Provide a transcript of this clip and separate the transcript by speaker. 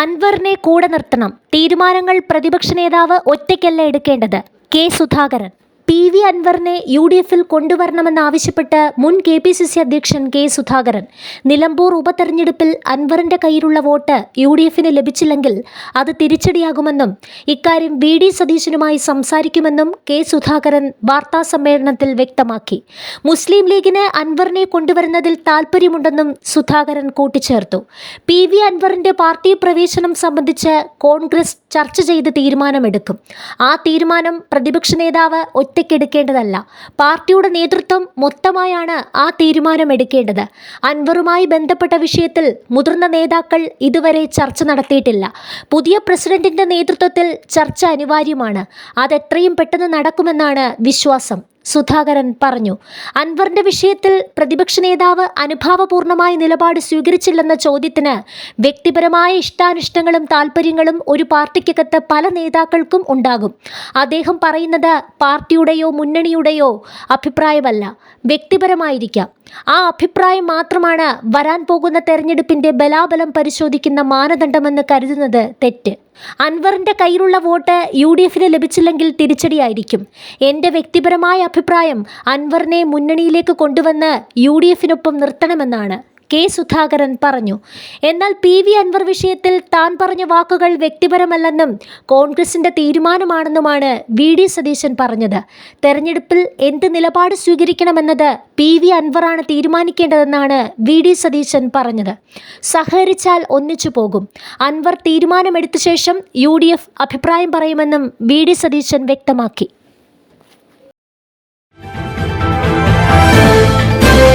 Speaker 1: അൻവറിനെ കൂടെ നിർത്തണം. തീരുമാനങ്ങൾ പ്രതിപക്ഷ നേതാവ് ഒറ്റയ്ക്കല്ല എടുക്കേണ്ടത്. കെ സുധാകരൻ. പി വി അൻവറിനെ യു ഡി എഫിൽ കൊണ്ടുവരണമെന്നാവശ്യപ്പെട്ട് മുൻ കെ പി സി സി അധ്യക്ഷൻ കെ സുധാകരൻ. നിലമ്പൂർ ഉപതെരഞ്ഞെടുപ്പിൽ അൻവറിന്റെ കയ്യിലുള്ള വോട്ട് യു ഡി എഫിന് ലഭിച്ചില്ലെങ്കിൽ അത് തിരിച്ചടിയാകുമെന്നും ഇക്കാര്യം വി ഡി സതീശനുമായി സംസാരിക്കുമെന്നും കെ സുധാകരൻ വാർത്താ സമ്മേളനത്തിൽ വ്യക്തമാക്കി. മുസ്ലിം ലീഗിന് അൻവറിനെ കൊണ്ടുവരുന്നതിൽ താൽപ്പര്യമുണ്ടെന്നും സുധാകരൻ കൂട്ടിച്ചേർത്തു. പി വി അൻവറിന്റെ പാർട്ടി പ്രവേശനം സംബന്ധിച്ച് കോൺഗ്രസ് ചർച്ച ചെയ്ത് തീരുമാനമെടുക്കും. ആ തീരുമാനം പ്രതിപക്ഷ നേതാവ് ഒറ്റയ്ക്കെടുക്കേണ്ടതല്ല. പാർട്ടിയുടെ നേതൃത്വം മൊത്തമായാണ് ആ തീരുമാനം എടുക്കേണ്ടത് അൻവറുമായി ബന്ധപ്പെട്ട വിഷയത്തിൽ മുതിർന്ന നേതാക്കൾ ഇതുവരെ ചർച്ച നടത്തിയിട്ടില്ല. പുതിയ പ്രസിഡന്റിന്റെ നേതൃത്വത്തിൽ ചർച്ച അനിവാര്യമാണ്. അതെത്രയും പെട്ടെന്ന് നടക്കുമെന്നാണ് വിശ്വാസം. സുധാകരൻ പറഞ്ഞു. അൻവറിന്റെ വിഷയത്തിൽ പ്രതിപക്ഷ നേതാവ് അനുഭാവപൂർണമായ നിലപാട് സ്വീകരിച്ചില്ലെന്ന ചോദ്യത്തിന് വ്യക്തിപരമായ ഇഷ്ടാനിഷ്ടങ്ങളും താല്പര്യങ്ങളും ഒരു പാർട്ടിക്കകത്ത് പല നേതാക്കൾക്കും ഉണ്ടാകും. അദ്ദേഹം പറയുന്നത് പാർട്ടിയുടെയോ മുന്നണിയുടെയോ അഭിപ്രായമല്ല വ്യക്തിപരമായിരിക്കാം. ആ അഭിപ്രായം മാത്രമാണ് വരാൻ പോകുന്ന തെരഞ്ഞെടുപ്പിന്റെ ബലാബലം പരിശോധിക്കുന്ന മാനദണ്ഡമെന്ന് കരുതുന്നത് തെറ്റ്. അൻവറിന്റെ കയ്യിലുള്ള വോട്ട് യു ഡി എഫിന് ലഭിച്ചില്ലെങ്കിൽ തിരിച്ചടിയായിരിക്കും. എന്റെ വ്യക്തിപരമായ അഭിപ്രായം അൻവറിനെ മുന്നണിയിലേക്ക് കൊണ്ടുവന്ന് യു ഡി എഫിനൊപ്പം നിർത്തണമെന്നാണ്. കെ സുധാകരൻ പറഞ്ഞു. എന്നാൽ പി വി അൻവർ വിഷയത്തിൽ താൻ പറഞ്ഞ വാക്കുകൾ വ്യക്തിപരമല്ലെന്നും കോൺഗ്രസിന്റെ തീരുമാനമാണെന്നുമാണ് വി ഡി സതീശൻ പറഞ്ഞത്. തെരഞ്ഞെടുപ്പിൽ എന്ത് നിലപാട് സ്വീകരിക്കണമെന്നത് പി വി അൻവറാണ് തീരുമാനിക്കേണ്ടതെന്നാണ് വി ഡി സതീശൻ പറഞ്ഞത്. സഹകരിച്ചാൽ ഒന്നിച്ചു പോകും. അൻവർ തീരുമാനമെടുത്ത ശേഷം യു ഡി എഫ് അഭിപ്രായം പറയുമെന്നും വി ഡി സതീശൻ വ്യക്തമാക്കി.